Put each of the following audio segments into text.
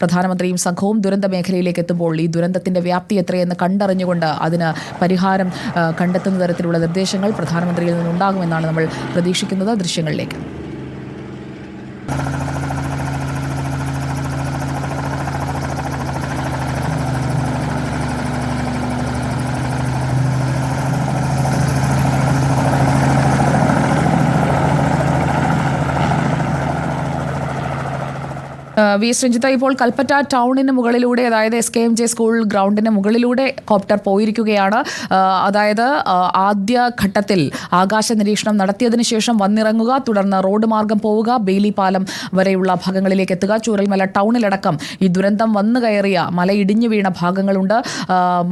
പ്രധാനമന്ത്രിയും സംഘവും ദുരന്ത മേഖലയിലേക്ക് എത്തുമ്പോൾ ഈ ദുരന്തത്തിന്റെ വ്യാപ്തി എത്രയെന്ന് കണ്ടറിഞ്ഞുകൊണ്ട് അതിന് പരിഹാരം കണ്ടെത്തുന്ന തരത്തിലുള്ള നിർദ്ദേശങ്ങൾ പ്രധാനമന്ത്രിയിൽ നിന്നുണ്ടാകുമെന്നാണ് നമ്മൾ പ്രതീക്ഷിക്കുന്നത്. ദൃശ്യങ്ങളിലേക്ക്. വി എസ് രഞ്ജിത്ത ഇപ്പോൾ കൽപ്പറ്റ ടൗണിന് മുകളിലൂടെ അതായത് S K M J school ഗ്രൗണ്ടിന് മുകളിലൂടെ കോപ്റ്റർ പോയിരിക്കുകയാണ്. അതായത് ആദ്യ ഘട്ടത്തിൽ ആകാശ നിരീക്ഷണം നടത്തിയതിനു ശേഷം വന്നിറങ്ങുക തുടർന്ന് റോഡ് മാർഗം പോവുക ബെയിലി പാലം വരെയുള്ള ഭാഗങ്ങളിലേക്ക് എത്തുക. ചൂരൽമല ടൗണിലടക്കം ഈ ദുരന്തം വന്നു കയറിയ മല ഇടിഞ്ഞു വീണ ഭാഗങ്ങളുണ്ട്.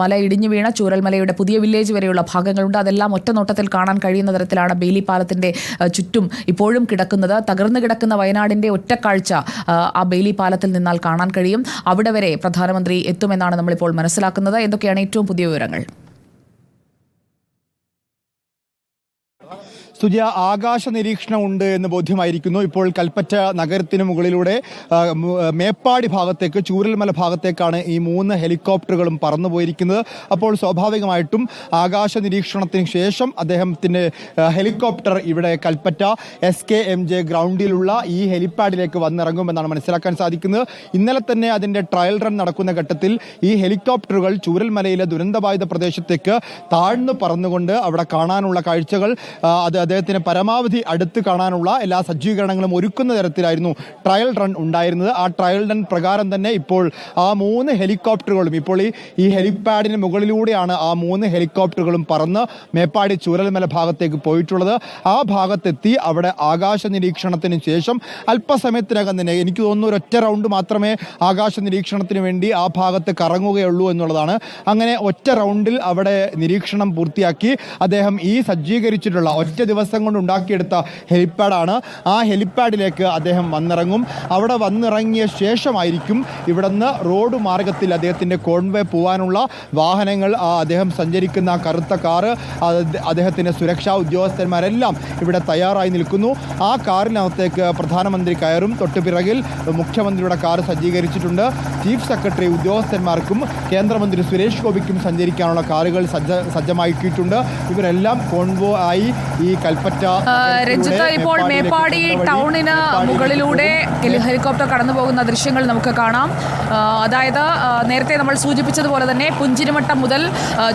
മല ഇടിഞ്ഞു വീണ ചൂരൽമലയുടെ പുതിയ വില്ലേജ് വരെയുള്ള ഭാഗങ്ങളുണ്ട്. അതെല്ലാം ഒറ്റ നോട്ടത്തിൽ കാണാൻ കഴിയുന്ന തരത്തിലാണ് ബെയിലി ചുറ്റും ഇപ്പോഴും കിടക്കുന്നത്. തകർന്നു കിടക്കുന്ന വയനാടിന്റെ ഒറ്റക്കാഴ്ച ആ ബെയിലി പാലത്തിൽ നിന്നാൽ കാണാൻ കഴിയും. അവിടെ വരെ പ്രധാനമന്ത്രി എത്തുമെന്നാണ് നമ്മളിപ്പോൾ മനസ്സിലാക്കുന്നത്. എന്തൊക്കെയാണ് ഏറ്റവും പുതിയ വിവരങ്ങൾ? സുജയ ആകാശ നിരീക്ഷണം ഉണ്ട് എന്ന് ബോധ്യമായിരിക്കുന്നു. ഇപ്പോൾ കൽപ്പറ്റ നഗരത്തിന് മുകളിലൂടെ മേപ്പാടി ഭാഗത്തേക്ക് ചൂരൽമല ഭാഗത്തേക്കാണ് ഈ മൂന്ന് ഹെലികോപ്റ്ററുകളും പറന്നു പോയിരിക്കുന്നത് അപ്പോൾ സ്വാഭാവികമായിട്ടും ആകാശ നിരീക്ഷണത്തിന് ശേഷം അദ്ദേഹത്തിന്റെ ഹെലികോപ്റ്റർ ഇവിടെ Kalpetta S K M J ഗ്രൗണ്ടിലുള്ള ഈ ഹെലിപ്പാഡിലേക്ക് വന്നിറങ്ങുമെന്നാണ് മനസ്സിലാക്കാൻ സാധിക്കുന്നത്. ഇന്നലെ തന്നെ അതിന്റെ ട്രയൽ റൺ നടക്കുന്ന ഘട്ടത്തിൽ ഈ ഹെലികോപ്റ്ററുകൾ ചൂരൽമലയിലെ ദുരന്തബാധിത പ്രദേശത്തേക്ക് താഴ്ന്നു പറന്നുകൊണ്ട് അവിടെ കാണാനുള്ള കാഴ്ചകൾ അത് അദ്ദേഹത്തിന് പരമാവധി അടുത്ത് കാണാനുള്ള എല്ലാ സജ്ജീകരണങ്ങളും ഒരുക്കുന്ന തരത്തിലായിരുന്നു ട്രയൽ റൺ ഉണ്ടായിരുന്നത്. ആ ട്രയൽ റൺ പ്രകാരം തന്നെ ഇപ്പോൾ ആ മൂന്ന് ഹെലികോപ്റ്ററുകളും ഇപ്പോൾ ഈ ഈ ഹെലിപാഡിന് മുകളിലൂടെയാണ് ആ മൂന്ന് ഹെലികോപ്റ്ററുകളും പറന്ന് മേപ്പാടി ചൂരൽമല ഭാഗത്തേക്ക് പോയിട്ടുള്ളത്. ആ ഭാഗത്തെത്തി അവിടെ ആകാശ നിരീക്ഷണത്തിന് ശേഷം അല്പസമയത്തിനകം തന്നെ എനിക്ക് തോന്നുന്നു ഒരൊറ്റ റൗണ്ട് മാത്രമേ ആകാശ നിരീക്ഷണത്തിന് വേണ്ടി ആ ഭാഗത്ത് കറങ്ങുകയുള്ളൂ എന്നുള്ളതാണ്. അങ്ങനെ ഒറ്റ റൗണ്ടിൽ അവിടെ നിരീക്ഷണം പൂർത്തിയാക്കി അദ്ദേഹം ഈ സജ്ജീകരിച്ചിട്ടുള്ള ഒറ്റ ദിവസം കൊണ്ട് ഉണ്ടാക്കിയെടുത്ത ഹെലിപ്പാഡാണ്. ആ ഹെലിപ്പാഡിലേക്ക് അദ്ദേഹം വന്നിറങ്ങും. അവിടെ വന്നിറങ്ങിയ ശേഷമായിരിക്കും ഇവിടുന്ന് റോഡ് മാർഗത്തിൽ അദ്ദേഹത്തിന്റെ കോൺവേ പോകാനുള്ള വാഹനങ്ങൾ ആ അദ്ദേഹം സഞ്ചരിക്കുന്ന കറുത്ത കാറ് അദ്ദേഹത്തിന്റെ സുരക്ഷാ ഉദ്യോഗസ്ഥന്മാരെല്ലാം ഇവിടെ തയ്യാറായി നിൽക്കുന്നു. ആ കാറിനകത്തേക്ക് പ്രധാനമന്ത്രി കയറും. തൊട്ടു പിറകിൽ മുഖ്യമന്ത്രിയുടെ കാർ സജ്ജീകരിച്ചിട്ടുണ്ട്. ചീഫ് സെക്രട്ടറി ഉദ്യോഗസ്ഥന്മാർക്കും കേന്ദ്രമന്ത്രി സുരേഷ് ഗോപിക്കും സഞ്ചരിക്കാനുള്ള കാറുകൾ സജ്ജ സജ്ജമാക്കിയിട്ടുണ്ട്. ഇവരെല്ലാം കോൺവോ ആയി ഈ കൽപ്പറ്റ രഞ്ജിത്ത് ഇപ്പോൾ മേപ്പാടി ടൗണിന് മുകളിലൂടെ ഹെലികോപ്റ്റർ കടന്നു പോകുന്ന ദൃശ്യങ്ങൾ നമുക്ക് കാണാം. അതായത് നേരത്തെ നമ്മൾ സൂചിപ്പിച്ചതുപോലെ തന്നെ പുഞ്ചിരിമട്ടം മുതൽ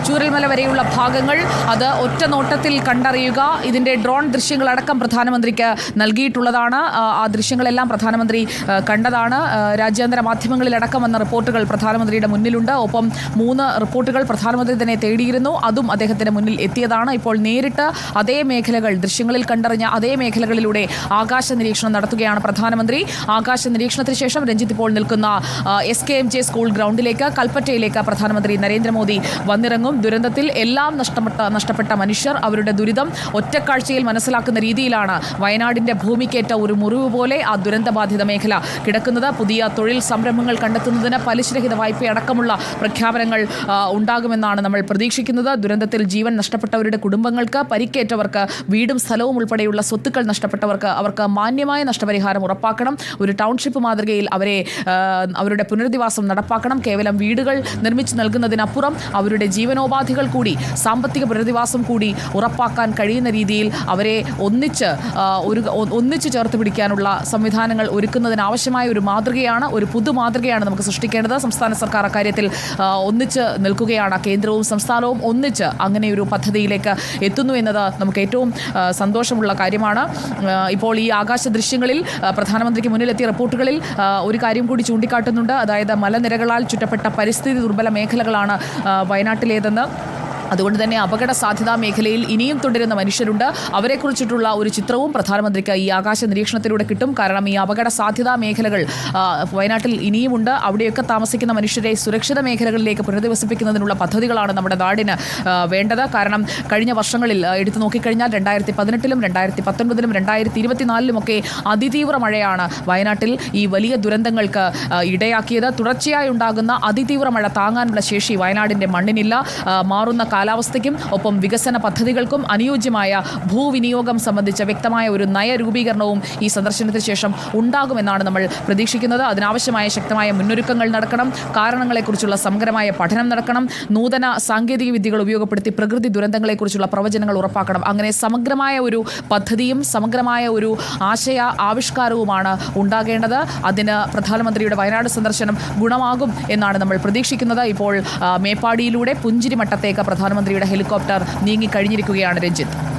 ചൂരൽമല വരെയുള്ള ഭാഗങ്ങൾ അത് ഒറ്റ നോട്ടത്തിൽ കണ്ടറിയുക. ഇതിന്റെ ഡ്രോൺ ദൃശ്യങ്ങളടക്കം പ്രധാനമന്ത്രിക്ക് നൽകിയിട്ടുള്ളതാണ്. ആ, ദൃശ്യങ്ങളെല്ലാം പ്രധാനമന്ത്രി കണ്ടതാണ്. രാജ്യാന്തര മാധ്യമങ്ങളിലടക്കം വന്ന റിപ്പോർട്ടുകൾ പ്രധാനമന്ത്രിയുടെ മുന്നിലുണ്ട്. ഒപ്പം മൂന്ന് റിപ്പോർട്ടുകൾ പ്രധാനമന്ത്രി തന്നെ തേടിയിരുന്നു. അതും അദ്ദേഹത്തിന്റെ മുന്നിൽ എത്തിയതാണ്. ഇപ്പോൾ നേരിട്ട് അതേ മേഖലകൾ ദൃശ്യങ്ങളിൽ കണ്ടറിഞ്ഞ അതേ മേഖലകളിലൂടെ ആകാശ നിരീക്ഷണം നടത്തുകയാണ് പ്രധാനമന്ത്രി. ആകാശ നിരീക്ഷണത്തിന് ശേഷം രഞ്ജിത്ത് ഇപ്പോൾ നിൽക്കുന്ന S K M J school ഗ്രൗണ്ടിലേക്ക് കൽപ്പറ്റയിലേക്ക് പ്രധാനമന്ത്രി നരേന്ദ്രമോദി വന്നിറങ്ങും. ദുരന്തത്തിൽ എല്ലാം നഷ്ടപ്പെട്ട നഷ്ടപ്പെട്ട മനുഷ്യർ അവരുടെ ദുരിതം ഒറ്റക്കാഴ്ചയിൽ മനസ്സിലാക്കുന്ന രീതിയിലാണ് വയനാടിന്റെ ഭൂമിക്കേറ്റ ഒരു മുറിവ് പോലെ ആ ദുരന്തബാധിത മേഖല കിടക്കുന്നത്. പുതിയ തൊഴിൽ സംരംഭങ്ങൾ കണ്ടെത്തുന്നതിന് പലിശരഹിത വായ്പ അടക്കമുള്ള പ്രഖ്യാപനങ്ങൾ ഉണ്ടാകുമെന്നാണ് നമ്മൾ പ്രതീക്ഷിക്കുന്നത്. ദുരന്തത്തിൽ ജീവൻ നഷ്ടപ്പെട്ടവരുടെ കുടുംബങ്ങൾക്ക് പരിക്കേറ്റവർക്ക് വീടും സ്ഥലവും ഉൾപ്പെടെയുള്ള സ്വത്തുക്കൾ നഷ്ടപ്പെട്ടവർക്ക് അവർക്ക് മാന്യമായ നഷ്ടപരിഹാരം ഉറപ്പാക്കണം. ഒരു ടൗൺഷിപ്പ് മാതൃകയിൽ അവരെ അവരുടെ പുനരധിവാസം നടപ്പാക്കണം. കേവലം വീടുകൾ നിർമ്മിച്ചു നൽകുന്നതിനപ്പുറം അവരുടെ ജീവനോപാധികൾ കൂടി സാമ്പത്തിക പുനരധിവാസം കൂടി ഉറപ്പാക്കാൻ കഴിയുന്ന രീതിയിൽ അവരെ ഒന്നിച്ച് ഒരു ഒന്നിച്ച് ചേർത്ത് പിടിക്കാനുള്ള സംവിധാനങ്ങൾ ഒരുക്കുന്നതിനാവശ്യമായ ഒരു മാതൃകയാണ് ഒരു പുതു മാതൃകയാണ് നമുക്ക് സൃഷ്ടിക്കേണ്ടത്. സംസ്ഥാന സർക്കാർ അക്കാര്യത്തിൽ ഒന്നിച്ച് നിൽക്കുകയാണ്. കേന്ദ്രവും സംസ്ഥാനവും ഒന്നിച്ച് അങ്ങനെ ഒരു പദ്ധതിയിലേക്ക് എത്തുന്നു എന്നത് നമുക്ക് ഏറ്റവും സന്തോഷമുള്ള കാര്യമാണ്. ഇപ്പോൾ ഈ ആകാശ ദൃശ്യങ്ങളിൽ പ്രധാനമന്ത്രിക്ക് മുന്നിലെത്തിയ റിപ്പോർട്ടുകളിൽ ഒരു കാര്യം കൂടി ചൂണ്ടിക്കാട്ടുന്നുണ്ട്. അതായത് മലനിരകളാൽ ചുറ്റപ്പെട്ട പരിസ്ഥിതി ദുർബല മേഖലകളാണ് വയനാട്ടിലേതെന്ന്. അതുകൊണ്ട് തന്നെ അപകട സാധ്യതാ മേഖലയിൽ ഇനിയും തുടരുന്ന മനുഷ്യരുണ്ട്. അവരെക്കുറിച്ചിട്ടുള്ള ഒരു ചിത്രവും പ്രധാനമന്ത്രിക്ക് ഈ ആകാശ നിരീക്ഷണത്തിലൂടെ കിട്ടും. കാരണം ഈ അപകട സാധ്യതാ മേഖലകൾ വയനാട്ടിൽ ഇനിയുമുണ്ട്. അവിടെയൊക്കെ താമസിക്കുന്ന മനുഷ്യരെ സുരക്ഷിത മേഖലകളിലേക്ക് പുനരധിവസിപ്പിക്കുന്നതിനുള്ള പദ്ധതികളാണ് നമ്മുടെ നാടിന് വേണ്ടത്. കാരണം കഴിഞ്ഞ വർഷങ്ങളിൽ എടുത്തു നോക്കിക്കഴിഞ്ഞാൽ രണ്ടായിരത്തി പതിനെട്ടിലും രണ്ടായിരത്തി പത്തൊൻപതിലും രണ്ടായിരത്തി ഇരുപത്തിനാലിലുമൊക്കെ അതിതീവ്ര മഴയാണ് വയനാട്ടിൽ ഈ വലിയ ദുരന്തങ്ങൾക്ക് ഇടയാക്കിയത്. തുടർച്ചയായി ഉണ്ടാകുന്ന അതിതീവ്ര മഴ താങ്ങാനുള്ള ശേഷി വയനാടിന്റെ മണ്ണിനില്ല. മാറുന്ന കാലാവസ്ഥയ്ക്കും ഒപ്പം വികസന പദ്ധതികൾക്കും അനുയോജ്യമായ ഭൂവിനിയോഗം സംബന്ധിച്ച വ്യക്തമായ ഒരു നയരൂപീകരണവും ഈ സന്ദർശനത്തിന് ശേഷം ഉണ്ടാകുമെന്നാണ് നമ്മൾ പ്രതീക്ഷിക്കുന്നത്. അതിനാവശ്യമായ ശക്തമായ മുന്നൊരുക്കങ്ങൾ നടക്കണം. കാരണങ്ങളെക്കുറിച്ചുള്ള സമഗ്രമായ പഠനം നടക്കണം. നൂതന സാങ്കേതിക വിദ്യകൾ ഉപയോഗപ്പെടുത്തി പ്രകൃതി ദുരന്തങ്ങളെക്കുറിച്ചുള്ള പ്രവചനങ്ങൾ ഉറപ്പാക്കണം. അങ്ങനെ സമഗ്രമായ ഒരു പദ്ധതിയും സമഗ്രമായ ഒരു ആശയ ആവിഷ്കാരവുമാണ് ഉണ്ടാകേണ്ടത്. അതിന് പ്രധാനമന്ത്രിയുടെ വയനാട് സന്ദർശനം ഗുണമാകും എന്നാണ് നമ്മൾ പ്രതീക്ഷിക്കുന്നത്. ഇപ്പോൾ മേപ്പാടിയിലൂടെ പുഞ്ചിരിമട്ടത്തേക്ക് പ്രധാനമന്ത്രിയുടെ ഹെലികോപ്റ്റർ നീങ്ങിക്കഴിഞ്ഞിരിക്കുകയാണ് രഞ്ജിത്ത്.